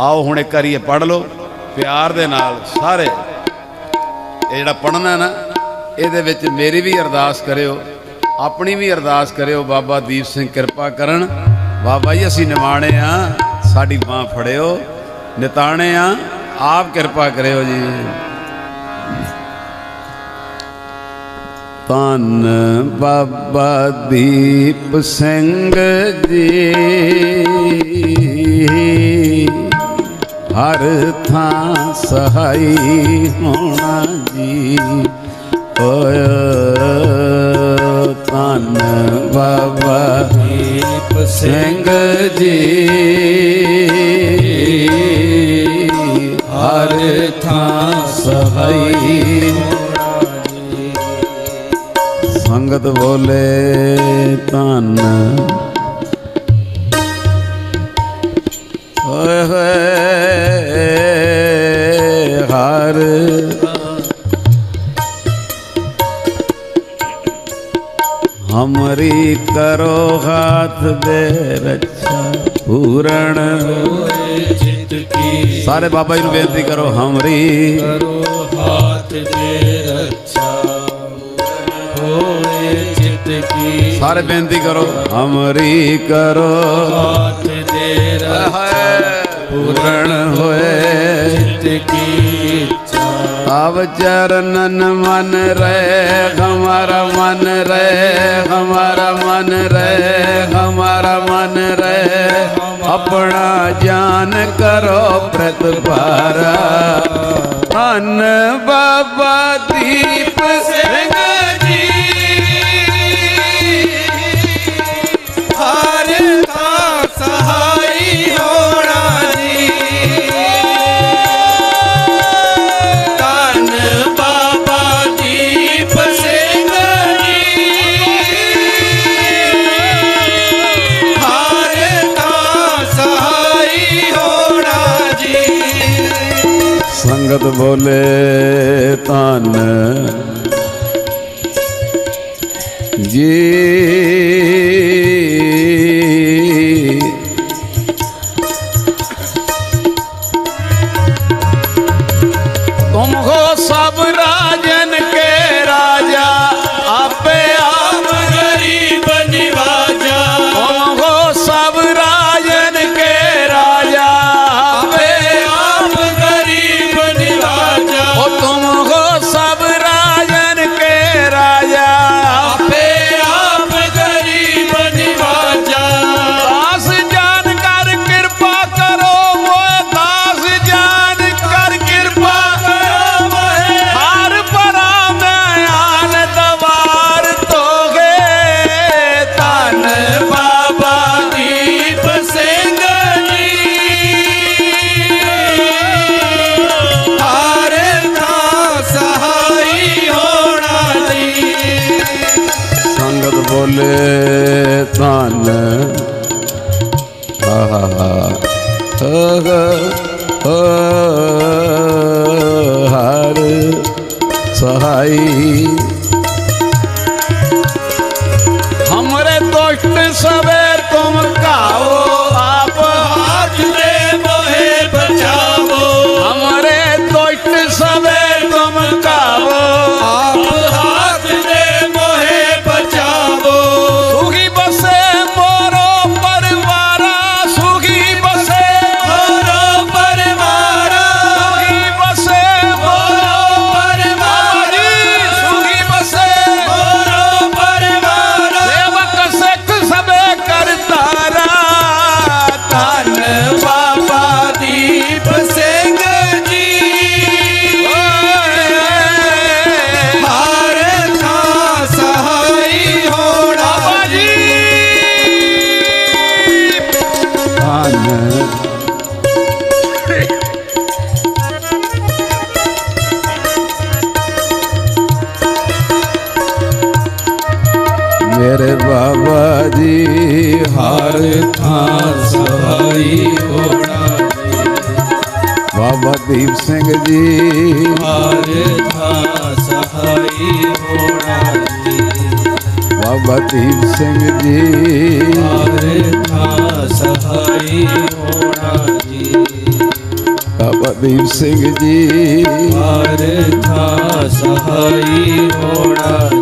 ਆਓ ਹੁਣ ਇੱਕ ਵਾਰੀ ਇਹ ਪੜ੍ਹ ਲਓ, ਪਿਆਰ ਦੇ ਨਾਲ ਸਾਰੇ। ਇਹ ਜਿਹੜਾ ਪੜ੍ਹਨਾ ਨਾ, ਇਹਦੇ ਵਿੱਚ ਮੇਰੀ ਵੀ ਅਰਦਾਸ ਕਰਿਓ, ਆਪਣੀ ਵੀ ਅਰਦਾਸ ਕਰਿਓ, ਬਾਬਾ ਦੀਪ ਸਿੰਘ ਕਿਰਪਾ ਕਰਨ। ਬਾਬਾ ਜੀ, ਅਸੀਂ ਨਿਮਾਣੇ ਆ, ਸਾਡੀ ਬਾਹ ਫੜਿਓ, ਨਿਤਾਣੇ ਆ, ਆਪ ਕਿਰਪਾ ਕਰਿਓ ਜੀ। ਧੰਨ ਬਾਬਾ ਦੀਪ ਸਿੰਘ ਜੀ। ਹਰ ਥਾਂ ਸਹਾਈ ਹੋਣਾ ਜੀ। ਓਏ ਧੰਨ ਬਾਬਾ ਦੀਪ ਸਿੰਘ ਜੀ। ਹਰ ਥਾਂ ਸਹਾਈ ਸੰਗਤ ਬੋਲੇ ਧੰਨ। ਓਏ ਦੇ ਰੱਛਾ ਪੂਰਨ। ਹੋਏ ਚਿਤ ਕੀ ਸਾਰੇ ਬਾਬਾ ਜੀ ਨੂੰ ਬੇਨਤੀ ਕਰੋ, ਹਮਰੀ। ਕਰੋ ਹਾਥ ਦੇ ਰੱਛਾ ਹੋਏ ਚਿਤ ਕੀ ਸਾਰੇ ਬੇਨਤੀ ਕਰੋ, ਹਮਰੀ ਕਰੋ। ਹਾਥ ਦੇ ਰੱਛਾ ਪੂਰਨ ਹੋਏ। ਚਿਤ ਕੀ ਇੱਛਾ ਤਬ ਚਰਨਨ ਮਨ ਰਹਿ ਹਮਾਰਾ ਮਨ ਰਹਿ ਹਮਾਰਾ ਮਨ ਰਹਿ ਹਮਾਰਾ ਮਨ ਰਹਿ ਆਪਣਾ ਜਾਨ ਕਰੋ ਪ੍ਰਤਪਾਰਾ। ਧੰਨ ਬਾਬਾ ਸੰਗਤ ਬੋਲੇ ਧੰਨ। ਜੀ ਬੋਲੇ ਧਨ। ਆਹਾ ਹਰ ਸਹਾਈ। ਹਮਰੇ ਦੁਸ਼ਟ ਸਵੇ ਤੁਮ ਜੀ ਹਰ ਥਾਂ ਸਹਾਈ ਹੋਣਾ। ਬਾਬਾ ਦੀਪ ਸਿੰਘ ਜੀ, ਹਰ ਥਾਂ ਸਹਾਈ ਹੋਣਾ ਬਾਬਾ ਦੀਪ ਸਿੰਘ ਜੀ, ਹਰ ਥਾਂ ਸਹਾਈ ਹੋਣਾ ਜੀ। ਬਾਬਾ ਦੀਪ ਸਿੰਘ ਜੀ, ਹਰ ਥਾਂ ਸਹਾਈ ਹੋਣਾ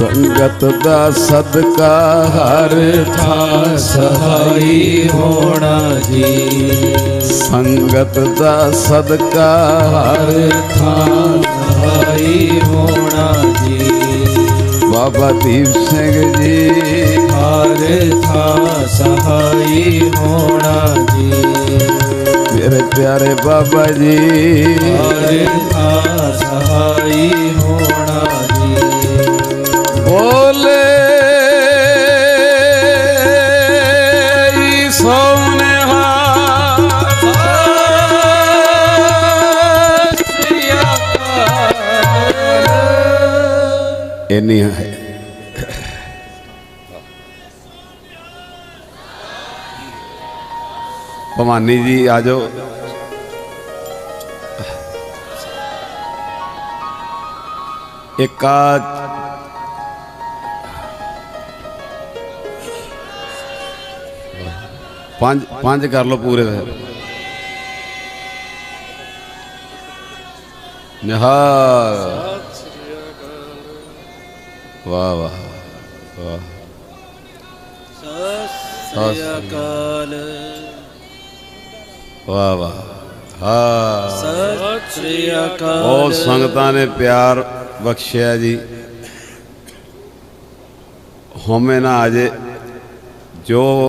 ਸੰਗਤ ਦਾ ਸਦਕਾ ਹਰ ਥਾਂ ਸਹਾਈ ਹੋਣਾ ਜੀ। ਸੰਗਤ ਦਾ ਸਦਕਾ ਹਰ ਥਾਂ ਸਹਾਈ ਹੋਣਾ ਜੀ। ਬਾਬਾ ਦੀਪ ਸਿੰਘ ਜੀ, ਹਰ ਥਾਂ ਸਹਾਈ ਹੋਣਾ ਜੀ। ਮੇਰੇ ਪਿਆਰੇ ਬਾਬਾ ਜੀ, ਹਰ ਥਾਂ ਸਹਾਈ ਇੰਨੀ ਹੈ ਭਵਾਨੀ ਜੀ ਆ ਜਾਓ ਇੱਕ ਆ ਪੰਜ ਪੰਜ ਕਰ ਲਓ ਪੂਰੇ ਫਿਰ ਨਿਹਾਲ ਵਾਹ ਵਾਹ ਵਾਹ ਸਤਿ ਸ੍ਰੀ ਅਕਾਲ। ਵਾਹ ਵਾਹ ਹਾਂ ਸਤਿ ਸ੍ਰੀ ਅਕਾਲ। ਬਹੁਤ ਸੰਗਤਾਂ ਨੇ ਪਿਆਰ ਬਖਸ਼ਿਆ ਜੀ। ਹਉਮੈ ਨਾ ਆਜੇ ਜੋ